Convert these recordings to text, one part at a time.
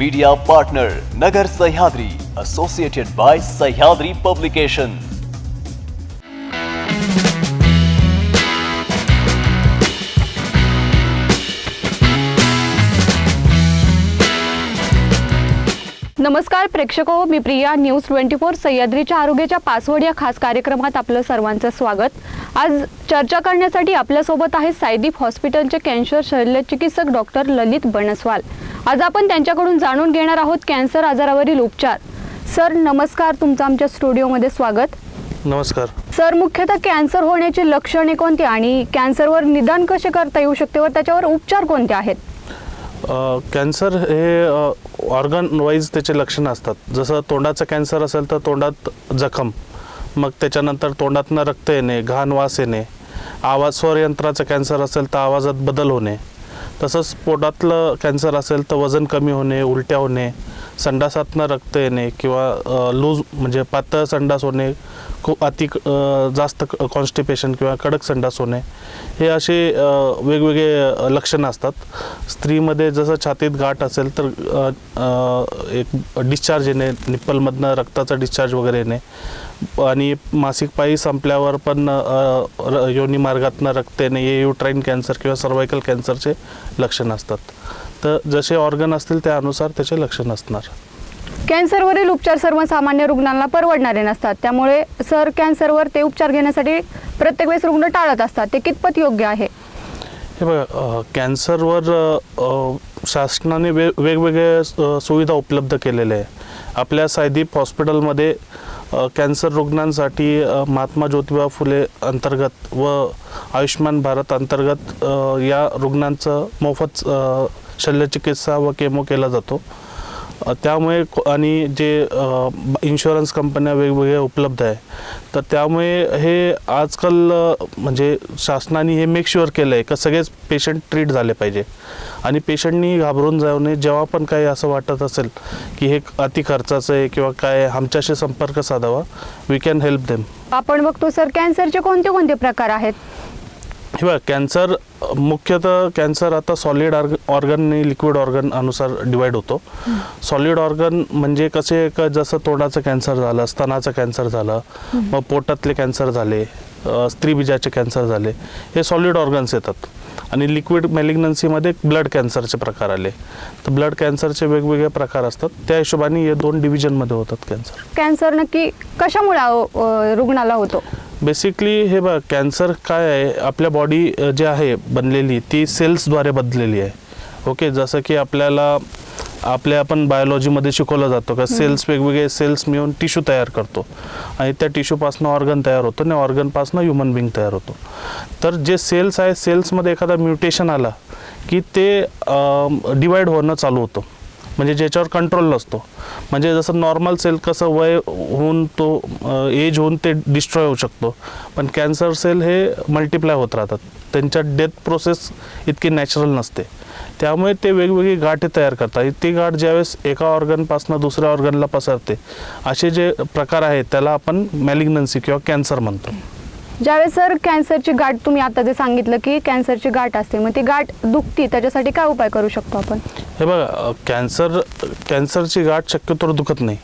Media partner Nagar Sahyadri associated by Sahyadri publication नमस्कार प्रेक्षक मी प्रिया. न्यूज ट्वेंटी फोर सह्याद्रीच्या आरोग्याच्या पासवर्ड या खास कार्यक्रमात आपलं सर्वांचं स्वागत. आज चर्चा करण्यासाठी आपल्यासोबत आहे सायदीप हॉस्पिटलचे कॅन्सर शल्यचिकित्सक डॉक्टर ललित बनसवाल. आज आपण त्यांच्याकडून जाणून घेणार आहोत कॅन्सर आजारावरील उपचार. सर नमस्कार. तुमचं आमच्या स्टुडिओमध्ये स्वागत. नमस्कार. सर मुख्यतः कॅन्सर होण्याची लक्षणे कोणती आणि कॅन्सरवर निदान कसे करता येऊ शकते व त्याच्यावर उपचार कोणते आहेत? कॅन्सर हे ऑर्गन वाईज त्याचे लक्षणं असतात. जसं तोंडाचं कॅन्सर असेल तर तोंडात जखम मग त्याच्यानंतर तोंडातनं रक्त येणे घाण वास येणे आवाज स्वरयंत्राचं कॅन्सर असेल तर आवाजात बदल होणे तसंच पोटातलं कॅन्सर असेल तर वजन कमी होणे उलट्या होणे संडासातनं रक्त येणे किंवा लूज म्हणजे पातळ संडास होणे खूप अति जास्त कॉन्स्टिपेशन किंवा कडक संडास होणे हे असे वेगवेगळे लक्षणं असतात. स्त्रीमध्ये जसं छातीत गाठ असेल तर एक डिस्चार्ज येणे निप्पलमधनं रक्ताचा डिस्चार्ज वगैरे येणे आणि मासिक पाळी संपल्यावर पण र- योनी मार्गातनं रक्त येणे हे युट्राईन कॅन्सर किंवा सर्वायकल कॅन्सरचे लक्षण असतात. तर जसे ऑर्गन असतील त्यानुसार त्याचे लक्षण असणार. कॅन्सरवरील उपचार सर्वसामान्य रुग्णांना परवडणारे नसतात. त्यामुळे सर कॅन्सरवर ते उपचार घेण्यासाठी प्रत्येक वेळेस रुग्ण टाळत असतात. ते कितपत योग्य आहे? हे बघा कॅन्सरवर शासनाने वे वेगवेगळे अ, सुविधा उपलब्ध केलेल्या आहे आपल्या सायदीप हॉस्पिटलमध्ये कॅन्सर रुग्णांसाठी महात्मा ज्योतिबा फुले अंतर्गत व आयुष्यमान भारत अंतर्गत या रुग्णांचं मोफत शल्यचिकित्सा व केमो केला जातो. त्यामुळे आणि जे इन्शुरन्स कंपन्या वेगवेगळ्या उपलब्ध आहे. तर त्यामुळे हे आजकाल म्हणजे शासनाने हे मेक शुअर केलं आहे का सगळेच पेशंट ट्रीट झाले पाहिजे. आणि पेशंटनी घाबरून जाऊ नये. जेव्हा पण काही असं वाटत असेल की हे अति खर्चाचं आहे किंवा काय आमच्याशी संपर्क साधावा. वी कॅन हेल्प देम आपण बघतो सर कॅन्सरचे कोणते कोणते प्रकार आहेत? हे बघा कॅन्सर मुख्यतः कॅन्सर आता सॉलिड ऑर्ग ऑर्गन आणि लिक्विड ऑर्गन अनुसार डिवाइड होतो. सॉलिड ऑर्गन म्हणजे कसे का जसं तोंडाचं कॅन्सर झालं स्तनाचं कॅन्सर झालं मग पोटातले कॅन्सर झाले स्त्रीबीजाचे कॅन्सर झाले हे सॉलिड ऑर्गन्स येतात. आणि लिक्विड मॅलिग्नन्सीमध्ये ब्लड कॅन्सरचे प्रकार आले. तर ब्लड कॅन्सरचे वेगवेगळे प्रकार असतात. त्या हिशोबाने हे दोन डिव्हिजनमध्ये होतात कॅन्सर कॅन्सर नक्की कशामुळे रुग्णाला होतो? बेसिकली हे बघ कॅन्सर काय आहे? आपल्या बॉडी जे आहे बनलेली ती सेल्सद्वारे बदलेली आहे. ओके जसं की आपल्याला आपल्या आपण बायोलॉजीमध्ये शिकवलं जातं का सेल्स वेगवेगळे सेल्स मिळून टिश्यू तयार करतो. आणि त्या टिश्यूपासून ऑर्गन तयार होतं आणि ऑर्गनपासून ह्युमन बिंग तयार होतो. तर जे सेल्स आहे सेल्समध्ये एखादा म्युटेशन आला की ते डिवाइड होणं चालू होतं. म्हणजे ज्याच्यावर कंट्रोल नसतो. म्हणजे जसं नॉर्मल सेल कसं वय होऊन तो एज होऊन ते डिस्ट्रॉय होऊ शकतो. पण कॅन्सर सेल हे मल्टिप्लाय होत राहतात. त्यांच्या डेथ प्रोसेस इतकी नॅचरल नसते. त्यामुळे ते वेगवेगळी गाठी तयार करतात. ती गाठ ज्यावेळेस एका ऑर्गनपासून दुसऱ्या ऑर्गनला पसरते असे जे प्रकार आहेत त्याला आपण मॅलिग्नन्सी किंवा कॅन्सर म्हणतो. ज्यावेळेस सर कॅन्सरची गाठ तुम्ही आता जे सांगितलं की कॅन्सरची गाठ असते मग ती गाठ दुखती त्याच्यासाठी काय उपाय करू शकतो आपण? हे बघा कॅन्सर कॅन्सरची गाठ शक्यतो दुखत नाही.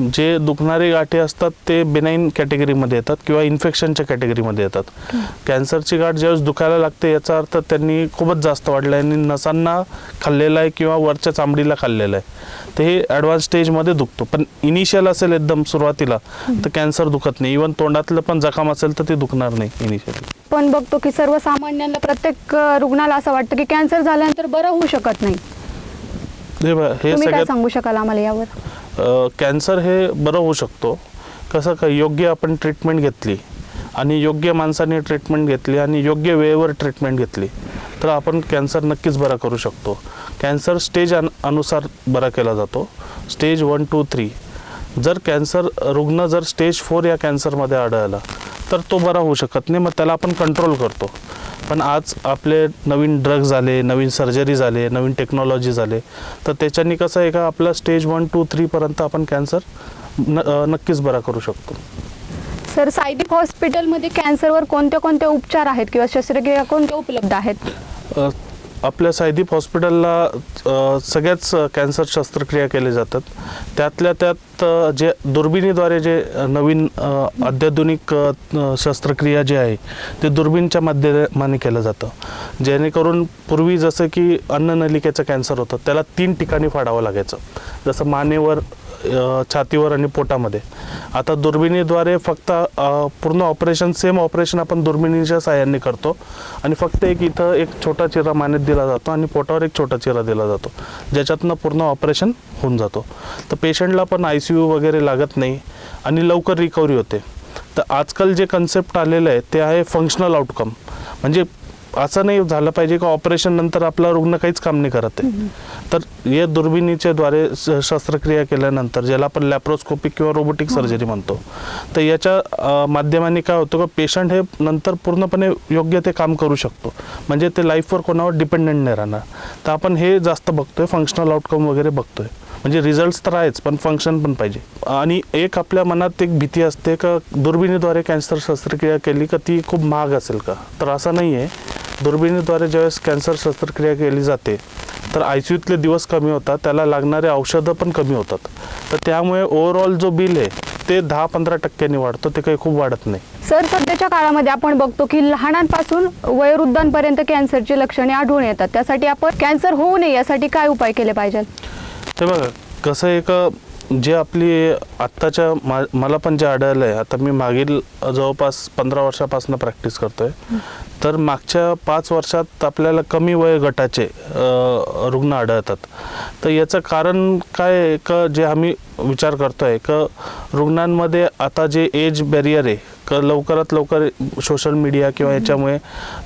जे दुखणारे गाठी असतात ते बेनाईन कॅटेगरीमध्ये येतात किंवा इन्फेक्शनच्या कॅटेगरीमध्ये येतात. कॅन्सरची गाठ ज्यावेळेस दुखायला लागते याचा अर्थ त्यांनी खूपच जास्त वाढला आहे आणि नसांना खाल्लेला आहे किंवा वरच्या चामडीला खाल्लेलं आहे. तर हे ॲडव्हान्स स्टेजमध्ये दुखतो. पण इनिशियल असेल एकदम सुरुवातीला तर कॅन्सर दुखत नाही. इवन तोंडातलं पण जखम असेल तर ते दुखणार नाही इनिशियली पण बघतो की सर्वसामान्यांना प्रत्येक रुग्णाला असं वाटतं की कॅन्सर झाल्यानंतर बरं होऊ शकत नाही. हे सांगू शकाल आम्हाला यावर? कॅन्सर हे बरं होऊ शकतो. कसं का योग्य आपण ट्रीटमेंट घेतली आणि योग्य माणसाने ट्रीटमेंट घेतली आणि योग्य वेळेवर ट्रीटमेंट घेतली तर आपण कॅन्सर नक्कीच बरा करू शकतो. कॅन्सर स्टेज अन अनुसार बरा केला जातो. स्टेज वन टू थ्री जर कॅन्सर रुग्ण जर स्टेज फोर या कॅन्सरमध्ये आढळला तर तो बरा होऊ शकत नाही. मग त्याला आपण कंट्रोल करतो. पण आज आपले नवीन ड्रग्ज आले नवीन सर्जरी झाले नवीन टेक्नॉलॉजी झाले. तर त्याच्यानी कसं आहे का आपला स्टेज वन टू थ्रीपर्यंत आपण कॅन्सर न नक्कीच बरा करू शकतो. सर सायदीप हॉस्पिटलमध्ये कॅन्सरवर कोणते कोणते उपचार आहेत किंवा शस्त्रक्रिया कोणत्या उपलब्ध आहेत? आपल्या सायदीप हॉस्पिटलला सगळ्याच कॅन्सर शस्त्रक्रिया केल्या जातात. त्यातल्या त्यात जे दुर्बिणीद्वारे जे नवीन अत्याधुनिक शस्त्रक्रिया जी आहे ते दुर्बिणच्या माध्यमाने केलं जातं. जेणेकरून पूर्वी जसं की अन्ननलिकेचं कॅन्सर होतं त्याला तीन ठिकाणी फाडावं लागायचं. जसं मानेवर छातीवर आणि पोटामध्ये. आता दुर्बिणीद्वारे फक्त पूर्ण ऑपरेशन सेम ऑपरेशन आपण दुर्बिणीच्या साह्याने करतो. आणि फक्त एक इथं एक छोटा चिरा मानेत दिला जातो आणि पोटावर एक छोटा चिरा दिला जातो. ज्याच्यातनं पूर्ण ऑपरेशन होऊन जातो. तर पेशंटला पण आय सी यू वगैरे लागत नाही आणि लवकर रिकव्हरी होते. तर आजकाल जे कन्सेप्ट आलेलं आहे ते आहे फंक्शनल आउटकम म्हणजे असं नाही झालं पाहिजे की ऑपरेशन नंतर आपला रुग्ण काहीच काम नाही करत आहे. तर या दुर्बिणीच्या द्वारे शस्त्रक्रिया केल्यानंतर ज्याला आपण लॅप्रोस्कोपिक किंवा रोबोटिक सर्जरी म्हणतो तर याच्या माध्यमाने काय होतं का पेशंट हे नंतर पूर्णपणे योग्य ते काम करू शकतो. म्हणजे ते लाईफवर कोणावर डिपेंडेंट नाही राहणार. तर आपण हे जास्त बघतोय फंक्शनल आउटकम वगैरे बघतोय. म्हणजे रिझल्ट्स तर आहेच पण फंक्शन पण पाहिजे. आणि एक आपल्या मनात एक भीती असते का दुर्बिणीद्वारे कॅन्सर शस्त्रक्रिया केली का ती खूप महाग असेल का? तर असं नाही आहे दुर्बिणीद्वारे ज्यावेळेस कॅन्सर शस्त्रक्रिया केली जाते तर आय सी यूतले दिवस कमी होतात त्याला लागणारे औषधं पण कमी होतात. तर त्यामुळे ओव्हरऑल जो बिल आहे ते दहा पंधरा टक्क्यांनी वाढतं ते काही खूप वाढत नाही. सर सध्याच्या काळामध्ये आपण बघतो की लहानांपासून वयोवृद्धांपर्यंत कॅन्सरची लक्षणे आढळून येतात. त्यासाठी आपण कॅन्सर होऊ नये यासाठी काय उपाय केले पाहिजेत? ते बघा कसं एक जे आपली आत्ताच्या मा मला पण जे आढळलं आहे आता मी मागील जवळपास पंधरा वर्षापासून प्रॅक्टिस करतोय. तर मागच्या पाच वर्षात आपल्याला कमी वय गटाचे रुग्ण आढळतात. तर याचं कारण काय आहे? का जे आम्ही विचार करतोय. का रुग्णांमध्ये आता जे एज बॅरियर आहे का लवकरात लवकर सोशल मीडिया किंवा याच्यामुळे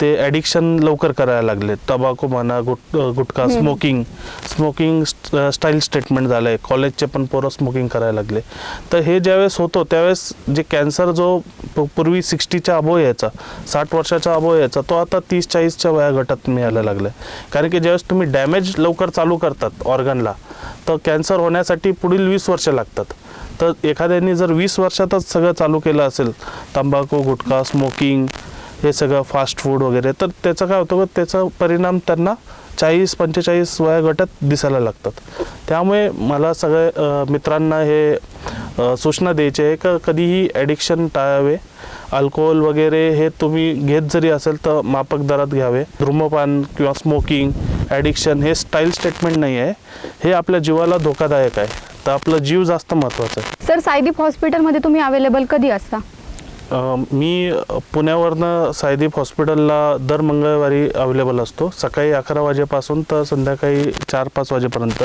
ते ॲडिक्शन लवकर करायला लागले तंबाखू म्हणा गुट gutkha smoking smoking style statement झालं आहे कॉलेजचे पण पोरं स्मोकिंग करायला लागले. तर हे ज्यावेळेस होतो त्यावेळेस जे कॅन्सर जो पूर्वी सिक्स्टीच्या अबो यायचा साठ वर्षाच्या अबो यायचा तो आता तीस चाळीसच्या वया गटात मिळायला लागला आहे कारण की ज्यावेळेस तुम्ही डॅमेज लवकर चालू करतात ऑर्गनला तर कॅन्सर होण्यासाठी पुढील वीस वर्ष लागतात. तर एखाद्याने जर वीस वर्षातच सगळं चालू केलं असेल तंबाखू गुटखा स्मोकिंग हे सगळं फास्ट फूड वगैरे तर त्याचं काय होतं त्याचा परिणाम त्यांना चाळीस पंचेचाळीस वयागटात दिसायला लागतात. त्यामुळे मला सगळ्या मित्रांना हे सूचना द्यायची आहे का कधीही ॲडिक्शन टाळावे. अल्कोहोल वगैरे हे तुम्ही घेत जरी असेल तर मापक दरात घ्यावे. धूम्रपान किंवा स्मोकिंग ॲडिक्शन हे स्टाईल स्टेटमेंट नाही आहे. हे आपल्या जीवाला धोकादायक आहे. तर आपलं जीव जास्त महत्त्वाचं आहे. सर सायदीप हॉस्पिटलमध्ये तुम्ही अवेलेबल कधी असता? अ, मी पुण्यावरनं सायदीप हॉस्पिटलला दर मंगळवारी अवेलेबल असतो. सकाळी अकरा वाजेपासून तर संध्याकाळी चार पाच वाजेपर्यंत.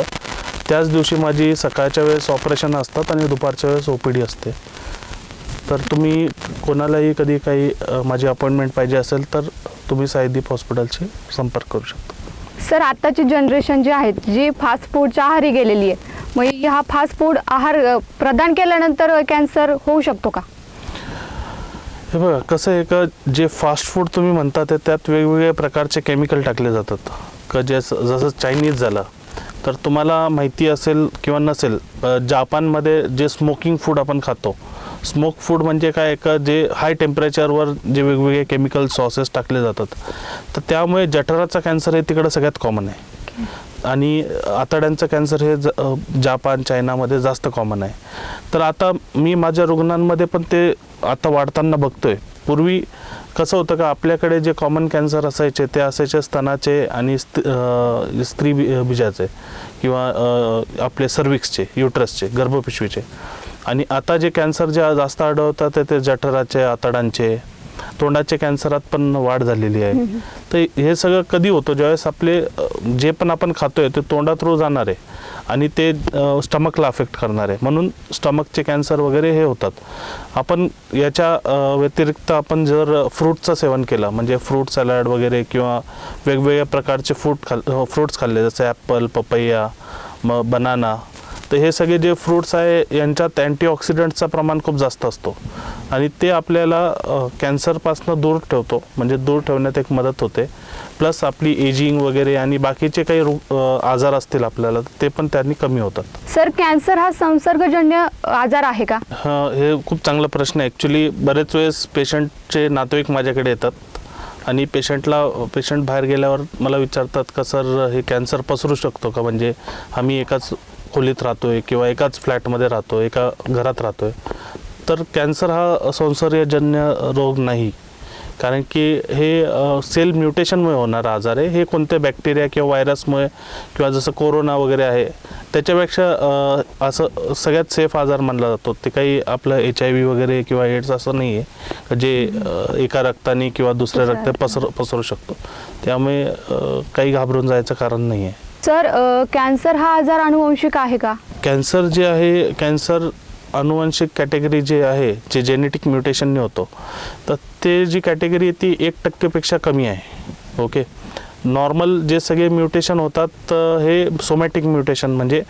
त्याच दिवशी माझी सकाळच्या वेळेस ऑपरेशन असतात आणि दुपारच्या वेळेस ओ पी डी असते. तर तुम्ही कोणालाही कधी काही अ, माझी अपॉइंटमेंट पाहिजे असेल तर तुम्ही सायदीप हॉस्पिटलशी संपर्क करू शकता. सर आत्ताची जनरेशन जी आहेत जी फास्ट फूडच्या आहारी गेलेली आहे मग हा फास्ट फूड आहार प्रदान केल्यानंतर कॅन्सर होऊ शकतो का? हे बघा कसं आहे का जे फास्ट फूड तुम्ही म्हणता ते त्यात वेगवेगळ्या प्रकारचे केमिकल टाकले जातात. का जे जसं चायनीज झालं तर तुम्हाला माहिती असेल किंवा नसेल जापानमध्ये जे स्मोकिंग फूड आपण खातो स्मोक फूड म्हणजे काय का जे हाय टेम्परेचरवर जे वेगवेगळे केमिकल सॉसेस टाकले जातात. तर त्यामुळे जठराचा कॅन्सर हे तिकडं सगळ्यात कॉमन आहे. आणि आतड्यांचं कॅन्सर हे ज जापान चायनामध्ये जास्त कॉमन आहे. तर आता मी माझ्या रुग्णांमध्ये पण ते आता वाढताना बघतोय. पूर्वी कसं होतं का आपल्याकडे जे कॉमन कॅन्सर असायचे ते असायचे स्तनाचे आणि स्त्री बी- बीजाचे किंवा आपले सर्विक्सचे युट्रसचे गर्भपिशवीचे. आणि आता जे कॅन्सर जे जास्त आढळतात ते जठराचे आतडांचे तोंडाच्या कॅन्सरात पण वाढ झालेली आहे. तर हे सगळं कधी होतं? ज्यावेळेस आपले जे पण आपण खातोय ते तोंडात रोज जाणार आहे. आणि ते स्टमकला अफेक्ट करणार आहे. म्हणून स्टमकचे कॅन्सर वगैरे हे होतात. आपण याच्या व्यतिरिक्त आपण जर फ्रूटचं सेवन केलं म्हणजे फ्रूट सॅलड वगैरे किंवा वेगवेगळ्या प्रकारचे फ्रूट खाल फ्रूट्स खाल्ले जसे ॲपल पपैया मग बनाना तर हे सगळे जे फ्रूट्स आहे यांच्यात अँटीऑक्सिडंटचं प्रमाण खूप जास्त असतो. आणि ते आपल्याला कॅन्सरपासनं दूर ठेवतो. म्हणजे दूर ठेवण्यात एक मदत होते. प्लस आपली एजिंग वगैरे आणि बाकीचे काही आजार असतील आपल्याला ते पण त्यांनी कमी होतात. सर कॅन्सर हा संसर्गजन्य आजार आहे का? हा, हे खूप चांगला प्रश्न आहे. ॲक्च्युली बरेच वेळेस पेशंटचे नातेवाईक माझ्याकडे येतात आणि पेशंटला पेशंट बाहेर गेल्यावर मला विचारतात का सर हे कॅन्सर पसरू शकतो का? म्हणजे आम्ही एकाच खोलीत राहतोय किंवा एकाच फ्लॅटमध्ये राहतो एका घरात राहतोय. तर कॅन्सर हा संसर्गजन्य रोग नाही. कारण की हे सेल म्युटेशनमुळे होणारा आजार आहे. हे कोणत्या बॅक्टेरिया किंवा व्हायरसमुळे किंवा जसं कोरोना वगैरे आहे त्याच्यापेक्षा असं सगळ्यात सेफ आजार मानला जातो. ते काही आपलं एच आय व्ही वगैरे किंवा एड्स असं नाही आहे जे एका रक्ताने किंवा दुसऱ्या रक्तात पसर पसरू शकतो. त्यामुळे काही घाबरून जायचं कारण नाही आहे सर कॅन्सर हा आजार अनुवंशिक आहे का? कॅन्सर जे आहे कॅन्सर अनुवांशिक कॅटेगरी जे आहे जे जेनेटिक म्युटेशनने होतो तर ते जी कॅटेगरी आहे ती एक टक्केपेक्षा कमी आहे. ओके नॉर्मल जे सगळे म्युटेशन होतात तर हे सोमॅटिक म्युटेशन म्हणजे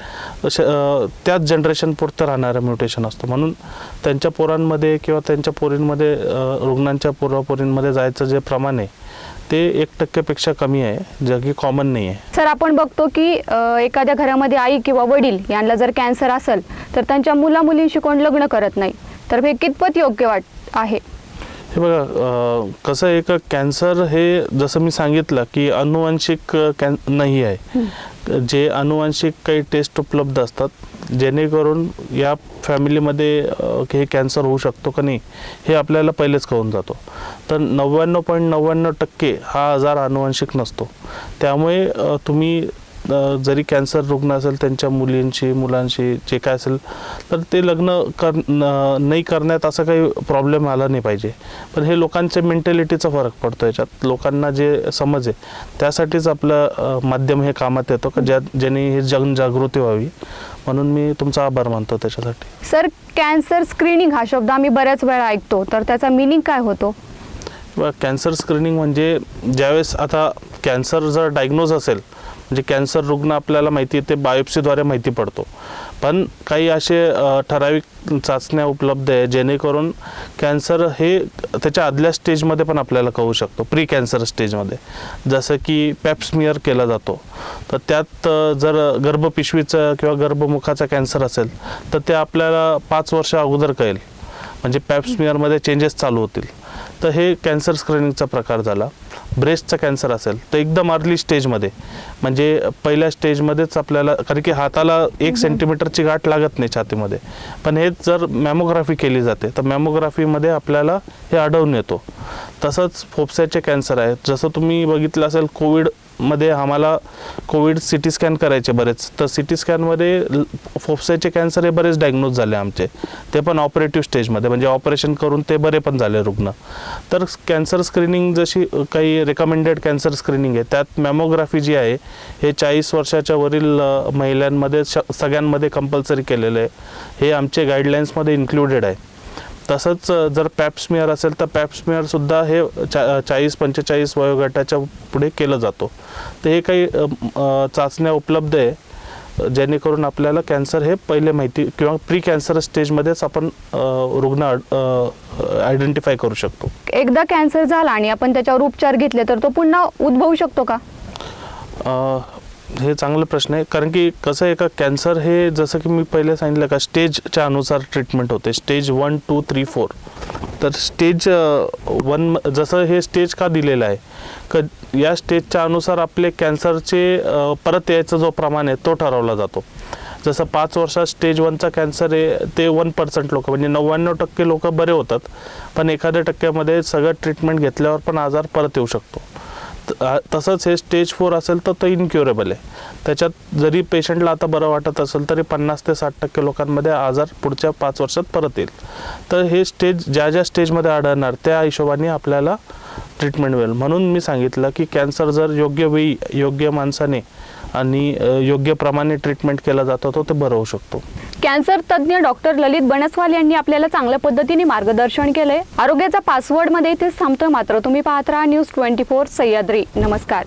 त्याच जनरेशन पुरतं राहणारं म्युटेशन असतं. म्हणून त्यांच्या पोरांमध्ये किंवा त्यांच्या पोरींमध्ये रुग्णांच्या पोरापोरींमध्ये जायचं जे प्रमाण आहे ते एक टक्केपेक्षा कमी आहे जे की कॉमन नाही आहे. सर आपण बघतो की एखाद्या घरामध्ये आई किंवा वडील यांना जर कॅन्सर असेल तर त्यांच्या मुला मुलींशी कोण लग्न करत नाही? तर हे कितपत योग्य वाट आहे? हे बघा कसं आहे का कॅन्सर हे जसं मी सांगितलं की अनुवांशिक कॅन नाही आहे. जे अनुवांशिक काही टेस्ट उपलब्ध असतात जेणेकरून या फॅमिलीमध्ये हे कॅन्सर होऊ शकतो का नाही हे आपल्याला पहिलेच कळून जातो. तर नव्याण्णव पॉईंट नव्याण्णव टक्के हा आजार अनुवांशिक नसतो. त्यामुळे तुम्ही जरी कॅन्सर रुग्ण असेल त्यांच्या मुलींशी मुलांशी जे काय असेल तर ते लग्न कर न- नाही करण्यात असं काही प्रॉब्लेम आला नाही पाहिजे. पण हे लोकांच्या मेंटॅलिटीचा फरक पडतो याच्यात. लोकांना जे समज आहे त्यासाठीच आपलं माध्यम हे कामात येतो का ज्या ज्याने हे जनजागृती व्हावी. म्हणून मी तुमचा आभार मानतो त्याच्यासाठी. सर कॅन्सर स्क्रीनिंग हा शब्द आम्ही बऱ्याच वेळा ऐकतो तर त्याचा मिनिंग काय होतो? किंवा कॅन्सर स्क्रीनिंग म्हणजे ज्यावेळेस आता कॅन्सर जर डायग्नोज असेल म्हणजे कॅन्सर रुग्ण आपल्याला माहिती आहे ते बायोप्सीद्वारे माहिती पडतो. पण काही असे ठराविक चाचण्या उपलब्ध आहे जेणेकरून कॅन्सर हे त्याच्या आदल्या स्टेजमध्ये पण आपल्याला कळू शकतो प्री कॅन्सर स्टेजमध्ये. जसं की पॅप्समियर केला जातो तर त्यात जर गर्भपिशवीचं किंवा गर्भमुखाचा कॅन्सर असेल तर ते आपल्याला पाच वर्ष अगोदर कळेल. म्हणजे पॅप्समियरमध्ये चेंजेस चालू होतील. तर हे कॅन्सर स्क्रीनिंगचा प्रकार झाला. ब्रेस्टचा कॅन्सर असेल तर एकदम अर्ली स्टेजमध्ये. म्हणजे पहिल्या स्टेजमध्येच आपल्याला कारण की हाताला एक सेंटीमीटरची गाठ लागत नाही छातीमध्ये. पण हे जर मॅमोग्राफी केली जाते तर मॅमोग्राफीमध्ये आपल्याला हे आढळून येतो. तसंच फोपस्याचे कॅन्सर आहेत. जसं तुम्ही बघितलं असेल कोविड मध्ये आम्हाला कोविड सी टी स्कॅन करायचे बरेच. तर सी टी स्कॅनमध्ये फोफसेचे कॅन्सर हे बरेच डायग्नोज झाले आमचे. ते पण ऑपरेटिव्ह स्टेजमध्ये म्हणजे ऑपरेशन करून ते बरे पण झाले रुग्ण. तर कॅन्सर स्क्रीनिंग जशी काही रेकमेंडेड कॅन्सर स्क्रीनिंग आहे त्यात मॅमोग्राफी जी आहे हे चाळीस वर्षाच्या वरील महिलांमध्ये श सगळ्यांमध्ये कंपल्सरी केलेलं आहे. हे आमचे गाईडलाईन्समध्ये इन्क्लुडेड आहे. तसंच जर पॅप्समियर असेल तर पॅप्समियरसुद्धा हे चा चाळीस पंचेचाळीस वयोगटाच्या पुढे केलं जातो. तर हे काही चाचण्या उपलब्ध आहे जेणेकरून आपल्याला कॅन्सर हे पहिले माहिती किंवा प्री कॅन्सर स्टेजमध्येच आपण रुग्ण आयडेंटिफाय करू शकतो. एकदा कॅन्सर झाला आणि आपण त्याच्यावर उपचार घेतले तर तो पुन्हा उद्भवू शकतो का? हे चांगला प्रश्न आहे. कारण की कसं आहे का कॅन्सर हे जसं की मी पहिले सांगितलं का स्टेजच्या अनुसार ट्रीटमेंट होते. Stage one two three four तर स्टेज वन जसं हे स्टेज का दिलेलं आहे क या स्टेजच्या अनुसार आपले कॅन्सरचे परत यायचा जो प्रमाण आहे तो ठरवला जातो. जसं पाच वर्षात स्टेज वनचा कॅन्सर आहे ते वन पर्सेंट लोक म्हणजे नव्याण्णव टक्के लोक बरे होतात. पण एखाद्या टक्क्यामध्ये सगळं ट्रीटमेंट घेतल्यावर पण आजार परत येऊ शकतो. तसंच हे स्टेज फोर असेल तर तो इनक्युरेबल आहे. त्याच्यात जरी पेशंटला आता बरं वाटत असेल तरी पन्नास ते साठ टक्के लोकांमध्ये आजार पुढच्या पाच वर्षात परत येईल. तर हे स्टेज ज्या ज्या स्टेजमध्ये आढळणार त्या हिशोबाने आपल्याला ट्रीटमेंट मिळेल. म्हणून मी सांगितलं की कॅन्सर जर योग्य वेळी योग्य माणसाने आणि योग्य प्रमाणे ट्रीटमेंट केला जातो तो ते बरं होऊ शकतो. कॅन्सर तज्ज्ञ डॉक्टर ललित बनसवाल यांनी आपल्याला चांगल्या पद्धतीने मार्गदर्शन केलंय. आरोग्याचा पासवर्डमध्ये इथेच थांबतोय मात्र तुम्ही पाहत राहा न्यूज ट्वेंटी फोर सह्याद्री. नमस्कार.